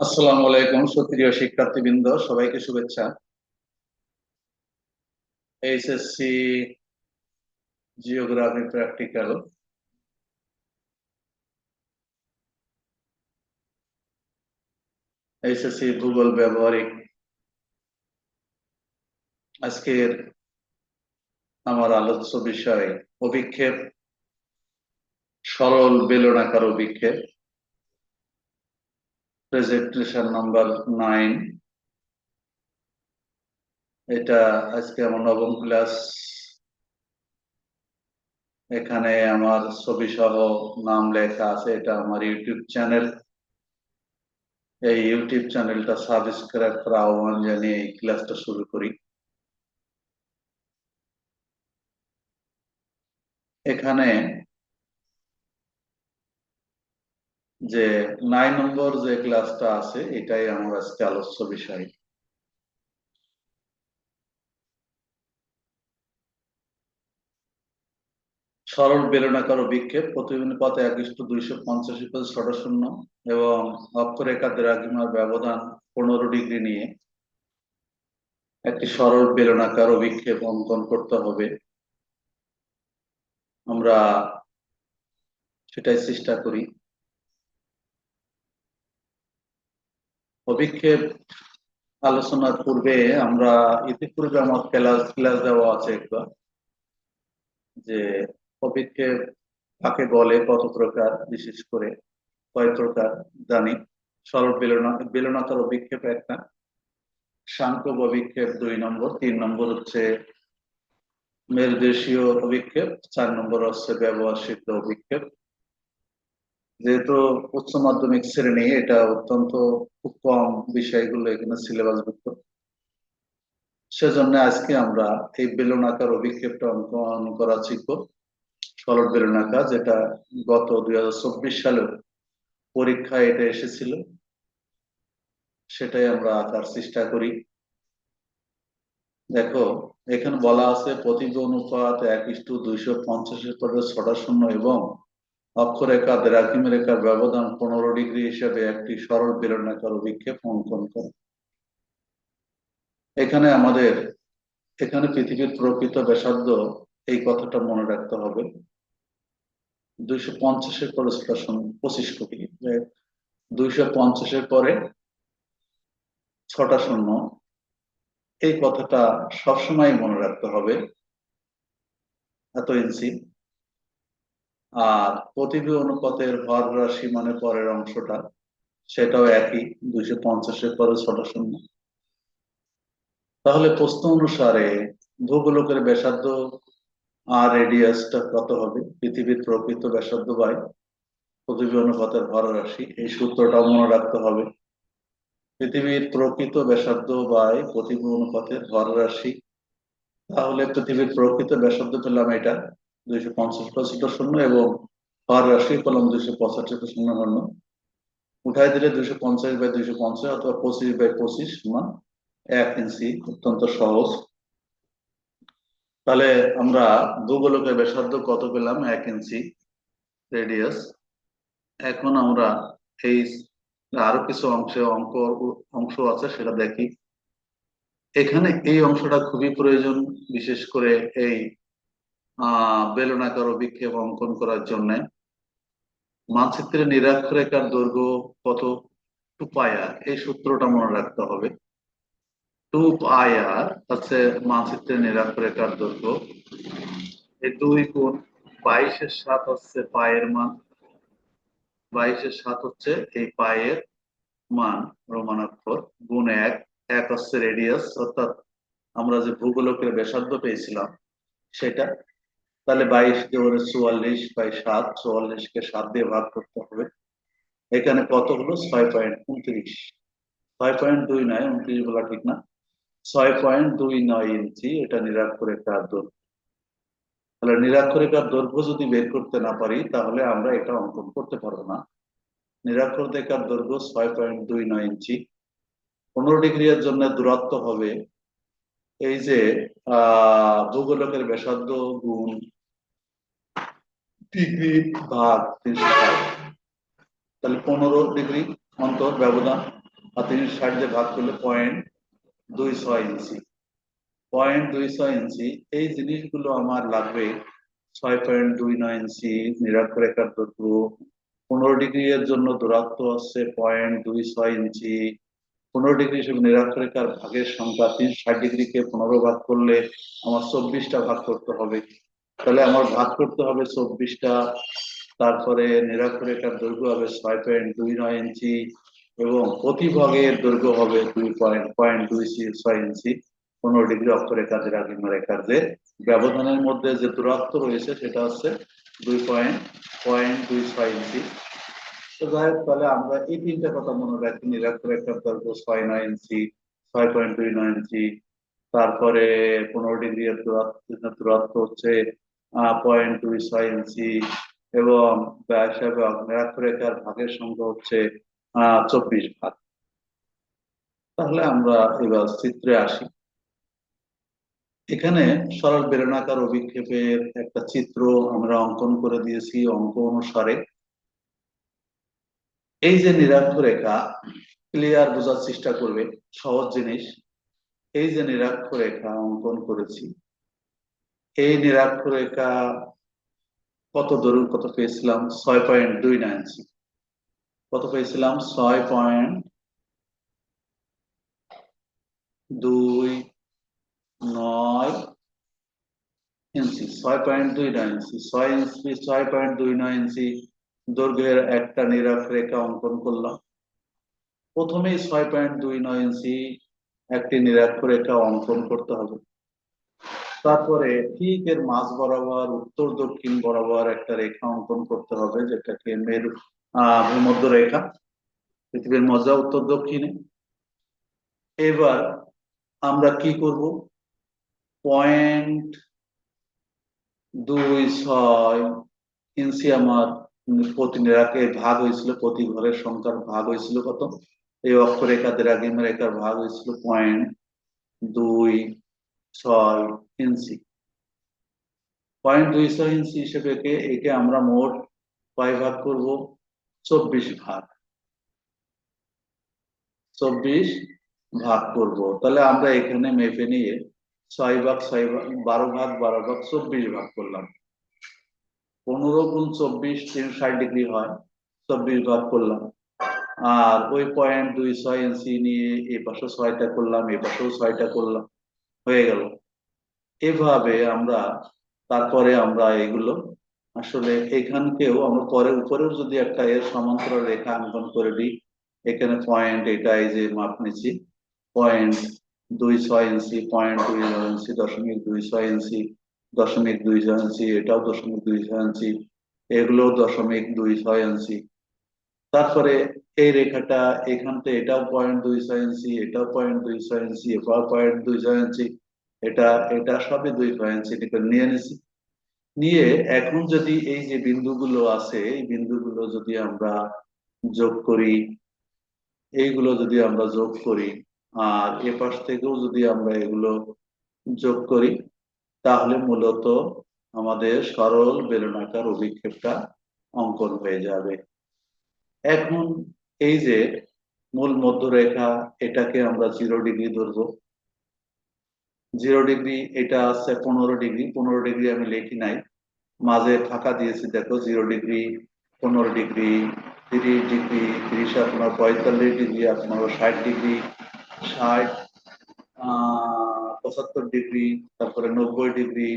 আসসালামু আলাইকুম, সুপ্রিয় শিক্ষার্থীবৃন্দ, সবাইকে শুভেচ্ছা। এইচএসসি জিওগ্রাফি প্র্যাকটিক্যাল এইচএসসি ভূগোল ব্যবহারিক আজকের আমার আলোচ্য বিষয়, অভিক্ষেপ। সরল বেলনাকার অভিক্ষেপ। প্রেজেন্টেশন নাম্বার নাইন এটা আজকে আমার নবম ক্লাস এখানে আমার ছবি সহ নাম লেখা আছে, এটা আমার ইউটিউব চ্যানেল। এই ইউটিউব চ্যানেলটা সাবস্ক্রাইব করা আহ্বান জানিয়ে এই ক্লাসটা শুরু করি। এখানে যে নয় নম্বর যে ক্লাসটা আছে, এটাই আমার আজকে আলোচ্য বিষয়। সরল বেলনাকার বিক্ষেপ প্রতিবিম্ব পথে একিষ্ট দুইশো পঞ্চাশ ছটা শূন্য এবং অক্ষরেখা দ্রাঘিমার ব্যবধান পনেরো ডিগ্রি নিয়ে একটি সরল বেলনাকার অভিক্ষেপ অঙ্কন করতে হবে। আমরা সেটাই চেষ্টা করি। অভিক্ষেপ আলোচনার পূর্বে আমরা ইতিপূর্বে আমার ক্লাস ক্লাস দেওয়া আছে একবার, যে অভিক্ষেপ কাকে বলে, কত প্রকার, বিশেষ করে কয় প্রকার, জানি। সরল বেলনা বেলনাকার অভিক্ষেপ একটা সাংখ্য অভিক্ষেপ দুই নম্বর, তিন নম্বর হচ্ছে মেরুদেশীয় অভিক্ষেপ, চার নম্বর হচ্ছে ব্যবহার সিদ্ধ অভিক্ষেপ। যেহেতু উচ্চ মাধ্যমিক শ্রেণি, এটা অত্যন্ত খুব কম বিষয়গুলো এখানে সিলেবাসভুক্ত সেজন্য আজকে আমরা এই বেলুন বেলুনাকার অভিক্ষেপটা অঙ্কন করা শিখব। সরল বেলুনাকার যেটা গত দুই চব্বিশ সালে পরীক্ষায় এটা এসেছিল। সেটাই আমরা আঁকার চেষ্টা করি। দেখো, এখানে বলা আছে প্রতিভ অনুপাত এক ইস্টু দুইশো পঞ্চাশের পরে ছটা শূন্য এবং অক্ষরেখা দ্রাঘিম রেখার ব্যবধান পনেরো ডিগ্রি হিসেবে একটি সরল বেলনাকার অভিক্ষেপ অঙ্কন করে। এখানে আমাদের, এখানে পৃথিবীর প্রকৃত ব্যাসার্ধ, এই কথাটা মনে রাখতে হবে। দুইশো পঞ্চাশের পরে সেটা পঁচিশ কোটি দুইশো পঞ্চাশের পরে ছটা শূন্য, এই কথাটা সবসময় মনে রাখতে হবে। এত ইঞ্চি আর প্রতিবি অনুপাতের ভর রাশি মানে পরের অংশটা, সেটাও একই, দুইশো পঞ্চাশের পরে ছটা শূন্য। তাহলে প্রশ্ন অনুসারে ভূগোলকের ব্যাসার্ধ আর রেডিয়াসটা কত হবে? পৃথিবীর প্রকৃত ব্যাসার্ধ বাই পৃথিবী অনুপাতের ভর রাশি, এই সূত্রটা মনে রাখতে হবে। পৃথিবীর প্রকৃত ব্যাসার্ধ বাই পৃথিবী অনুপাতের ভর রাশি, তাহলে পৃথিবীর প্রকৃত ব্যাসার্ধ পেলাম এটা দুইশো পঞ্চাশ পঁচিশটা শূন্য এবং ভর রাশি পেলাম দুইশো পঁচাশিটা শূন্য শূন্য উঠাই দিলে দুইশো পঞ্চাশ বাই দুইশো পঞ্চাশ অথবা পঁচিশ বাই পঁচিশ সমান এক ইঞ্চি, অত্যন্ত সহজ। তাহলে আমরা দুগোলকের ব্যাসার্ধ কত পেলাম? এক ইঞ্চি রেডিয়াস এখন আমরা এই আরও কিছু অংশে অঙ্ক, অংশ আছে সেটা দেখি। এখানে এই অংশটা খুবই প্রয়োজন, বিশেষ করে এই বেলনাকার অভিক্ষেপ অঙ্কন করার জন্য। মানচিত্রে নিরক্ষরেখার দৈর্ঘ্য কত? টু পায়ার এই সূত্রটা মনে রাখতে হবে। টু পায়ার হচ্ছে মানচিত্রে নিরক্ষরেখার দৈর্ঘ্য। এই দুই গুণ বাইশের সাত হচ্ছে পায়ের মান। বাইশের সাত হচ্ছে এই পায়ের মান, রোমানাক্ষর। গুণ এক এক হচ্ছে রেডিয়াস। অর্থাৎ আমরা যে ভূগোলকের ব্যাসার্ধ পেয়েছিলাম, সেটা তাহলে বাইশ ওরে চুয়াল্লিশ বাই সাত, চুয়াল্লিশ কে সাত দিয়ে ভাগ করতে হবে। এখানে কত হলো? ছয় পয়েন্ট উনত্রিশ। ছয় পয়েন্ট দুই নয়, উনত্রিশ বলা ঠিক না। ছয় পয়েন্ট দুই নয় ইঞ্চি, এটা নিরাক্ষরেখার দৈর্ঘ্য। তাহলে নিরাক্ষরেখার দৈর্ঘ্য যদি বের করতে না পারি, তাহলে আমরা এটা অঙ্কন করতে পারব না। নিরাক্ষরেখার দৈর্ঘ্য ছয় পয়েন্ট দুই নয় ইঞ্চি। পনেরো ডিগ্রি এর জন্য দূরত্ব হবে এই যে, আহ, ভূগোলকের ব্যাসার্ধ গুণ ডিগ্রি ভাগ তিনশো তাহলে পনেরো ডিগ্রি অন্তর ব্যবধান আর তিনশো ষাট দিয়ে ভাগ করলে পয়েন্ট দুই ছয় ইঞ্চি। পয়েন্ট দুই ছয় ইঞ্চি, এই জিনিসগুলো আমার লাগবে ছয় পয়েন্ট দুই নয় ইঞ্চি নিরক্ষরেখার দৈর্ঘ্য। পনেরো ডিগ্রি এর জন্য দূরত্ব হচ্ছে পয়েন্ট দুই ছয় ইঞ্চি। পনেরো ডিগ্রি হিসেবে নিরক্ষরেখার ভাগের সংখ্যা তিন ষাট ডিগ্রিকে পনেরো ভাগ করলে আমার চব্বিশটা ভাগ করতে হবে। তাহলে আমার ভাগ করতে হবে চব্বিশটা, তারপরে নিরক্ষরেখার দৈর্ঘ্য হবে ছয় পয়েন্ট দুই নয় ইঞ্চি এবং প্রতি ভাগের দৈর্ঘ্য হবে দুই পয়েন্ট পয়েন্ট দুই ছয় ইঞ্চি। পনেরো ডিগ্রি অক্ষরেখা দ্রাঘিমা রেখার যে ব্যবধানের মধ্যে যে দূরত্ব রয়েছে সেটা হচ্ছে দুই পয়েন্ট পয়েন্ট দুই ছয় ইঞ্চি। তো যাই হোক, তাহলে আমরা এই তিনটা কথা মনে রাখি। নিরক্ষরেখার দৈর্ঘ্য ছয় নয় ইঞ্চি, ছয় পয়েন্ট দুই নয় ইঞ্চি, তারপরে পনেরো ডিগ্রি দূরত্ব হচ্ছে পয়েন্ট দুই ছয় ইঞ্চি এবং ব্যাস এবং ভাগের সংখ্যা হচ্ছে চব্বিশ ভাগ। তাহলে আমরা এবার চিত্রে আসি। এখানে সরল বেলনাকার অভিক্ষেপের একটা চিত্র আমরা অঙ্কন করে দিয়েছি অঙ্ক অনুসারে। এই যে নিরক্ষরেখা ক্লিয়ার বোঝার চেষ্টা করবে, সহজ জিনিস। এই যে নিরক্ষরেখা অঙ্কন করেছি এই নিরক্ষরেখা কত দূর কত পেয়েছিলাম? ছয় পয়েন্ট দুই নাইন কত পেয়েছিলাম? ছয় পয়েন্ট দুই নয় ইঞ্চি ছয় পয়েন্ট দুই নয় ইঞ্চি ছয় ইঞ্চি ছয় পয়েন্ট দুই নয় ইঞ্চি দৈর্ঘ্যের একটা নিরক্ষরেখা অঙ্কন করলাম। প্রথমেই ছয় পয়েন্ট দুই নয় ইঞ্চি একটি নিরক্ষরেখা অঙ্কন করতে হবে। তারপরে ঠিক এর মাঝ বরাবর, উত্তর দক্ষিণ বরাবর একটা রেখা অঙ্কন করতে হবে, যেটাকে মেরু আহ ভূমধ্য রেখা, পৃথিবীর মজা উত্তর দক্ষিণে। এবার আমরা কি করব? পয়েন্ট দুই ছয় ইঞ্চি আমার প্রতি ভাগ হয়েছিল, প্রতি ঘরের সংখ্যার ভাগ হয়েছিল কত? এই অক্ষরেখা দ্রাঘিম রেখার ভাগ হয়েছিল পয়েন্ট দুই ছয় ইঞ্চি। পয়েন্ট দুই ছয় ইঞ্চি হিসেবে একে আমরা মোট কয় ভাগ করব? চব্বিশ ভাগ। চব্বিশ ভাগ করব। তাহলে আমরা এখানে মেপে নিয়ে ছয় ভাগ ছয় ভাগ, বারো ভাগ বারো ভাগ, চব্বিশ ভাগ করলাম। পনেরো গুণ চব্বিশ তিনশো ষাট ডিগ্রি হয়, চব্বিশ ভাগ করলাম। আর ওই পয়েন্ট দুই ছয় ইঞ্চি নিয়ে এ পাশে ছয়টা করলাম এই পাশেও ছয়টা করলাম। হয়ে গেল। এভাবে আমরা, তারপরে আমরা এগুলো আসলে এখানকেও আমরা পরে, উপরেও যদি একটা এর সমান্তরাল রেখা অঙ্কন করে দিই, এখানে পয়েন্ট এটা এই যে মাপ নিচ্ছি পয়েন্ট দুই ছয় ইঞ্চি পয়েন্ট দুই ইঞ্চি দশমিক দুই ছয় ইঞ্চি দশমিক দুই ছয় ইঞ্চি এটাও দশমিক দুই ছয় ইঞ্চি এগুলো দশমিক দুই ছয় ইঞ্চি তারপরে এই রেখাটা এখান থেকে এটাও পয়েন্ট দুই ছয় ইঞ্চি এটাও পয়েন্ট দুই ছয় ইঞ্চি এটাও পয়েন্ট দুই ছয় ইঞ্চি এটা এটা সবই দুই ছয় ইঞ্চি নিয়ে নিছি। নিয়ে এখন যদি এই যে বিন্দুগুলো আছে, এই বিন্দুগুলো যদি আমরা যোগ করি, এইগুলো যদি আমরা যোগ করি, আর এ পাশ থেকেও যদি আমরা এগুলো যোগ করি, তাহলে মূলত আমাদের সরল বেলনাকার অভিক্ষেপটা অঙ্কন হয়ে যাবে। এখন এই যে মূল মধ্যরেখা, এটাকে আমরা জিরো ডিগ্রি ধরবো। জিরো ডিগ্রি এটা আছে পনেরো ডিগ্রি পনেরো ডিগ্রি আমি লিখি নাই। মাঝে ফাঁকা দিয়েছি, দেখো জিরো ডিগ্রি পনেরো ডিগ্রি তিরিশ ডিগ্রি তিরিশ আপনার পঁয়তাল্লিশ ডিগ্রি আপনার পনেরো ষাট ডিগ্রি ষাট পঁচাত্তর ডিগ্রি তারপরে নব্বই ডিগ্রি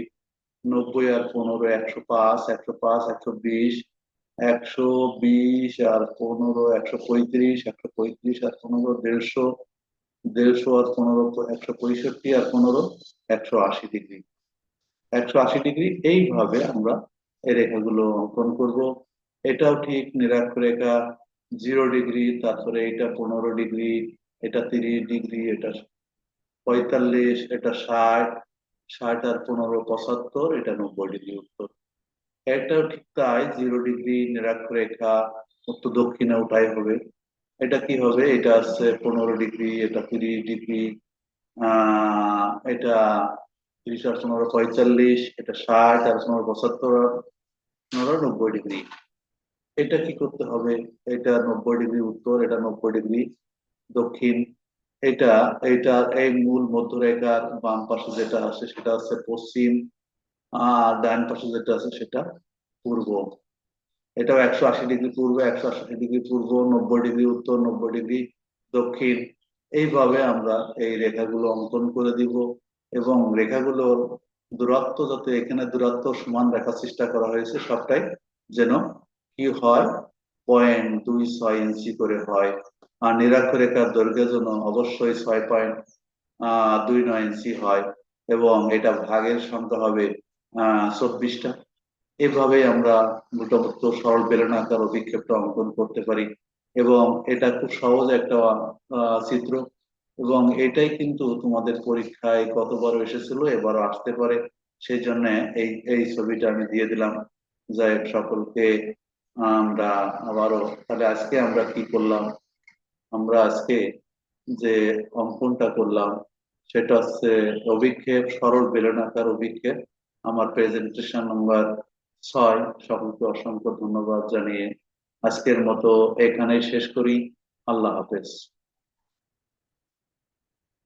নব্বই আর পনেরো, একশো পাঁচ একশো পাঁচ, একশো বিশ একশো বিশ আর পনেরো, একশো পঁয়ত্রিশ একশো পঁয়ত্রিশ আর পনেরো, দেড়শো দেড়শো আর পনেরো, একশো পঁয়ষট্টি আর পনেরো, একশো আশি ডিগ্রি। একশো আশি ডিগ্রি এইভাবে আমরা এই রেখাগুলো অঙ্কন করব। এটাও ঠিক নিরক্ষরেখা, জিরো ডিগ্রি, তারপরে এটা পনেরো ডিগ্রি, এটা তিরিশ ডিগ্রি, এটা পঁয়তাল্লিশ, এটা ষাট ষাট আর পনেরো পঁচাত্তর, এটা নব্বই ডিগ্রি উত্তর। এটাও ঠিক তাই জিরো ডিগ্রি নিরক্ষরেখা উত্তর দক্ষিণে উঠাই হবে। এটা কি হবে? এটা আছে পনেরো ডিগ্রি এটা তিরিশ ডিগ্রি এটা তিরিশ আর পনেরো পঁয়তাল্লিশ, এটা ষাট আর পনেরো পঁচাত্তর, পনেরো নব্বই ডিগ্রি এটা কি করতে হবে? এটা নব্বই ডিগ্রি উত্তর, এটা নব্বই ডিগ্রি দক্ষিণ। এটা এটা এই মূল মধ্যরেখার বাম পাশে যেটা আছে, সেটা হচ্ছে পশ্চিম। ডান পাশে যেটা আছে সেটা পূর্ব। এটাও একশো আশি ডিগ্রি পূর্ব, একশো আশি ডিগ্রি পূর্ব, নব্বই ডিগ্রি উত্তর, নব্বই ডিগ্রি দক্ষিণ। এইভাবে আমরা এই রেখাগুলো অঙ্কন করে দিব এবং রেখাগুলোর দূরত্ব যাতে এখানে দূরত্ব সমান রাখার চেষ্টা করা হয়েছে, সবটাই যেন কি হয় পয়েন্ট দুই ছয় ইঞ্চি করে হয়। আর নিরক্ষরেখার দৈর্ঘ্যের জন্য অবশ্যই ছয় পয়েন্ট আহ, দুই নয় ইঞ্চি হয় এবং এটা ভাগের সংখ্যা হবে চব্বিশটা। এভাবে আমরা মোটামুটি সরল বেলনাকার অভিক্ষেপটা অঙ্কন করতে পারি এবং এটা খুব সহজ একটা চিত্র এবং এটাই কিন্তু তোমাদের পরীক্ষায় গতবার এসেছিল, এবারও আসতে পারে। সেই জন্য এই এই ছবিটা আমি দিয়ে দিলাম। যাই সকলকে আমরা আবারও, তাহলে আজকে আমরা কি করলাম? আমরা আজকে যে অঙ্কনটা করলাম, সেটা হচ্ছে অভিক্ষেপ, সরল বেলনাকার অভিক্ষেপ। আমার প্রেজেন্টেশন নম্বর ছয়। সকলকে অসংখ্য ধন্যবাদ জানিয়ে আজকের মতো এখানেই শেষ করি। আল্লাহ হাফেজ।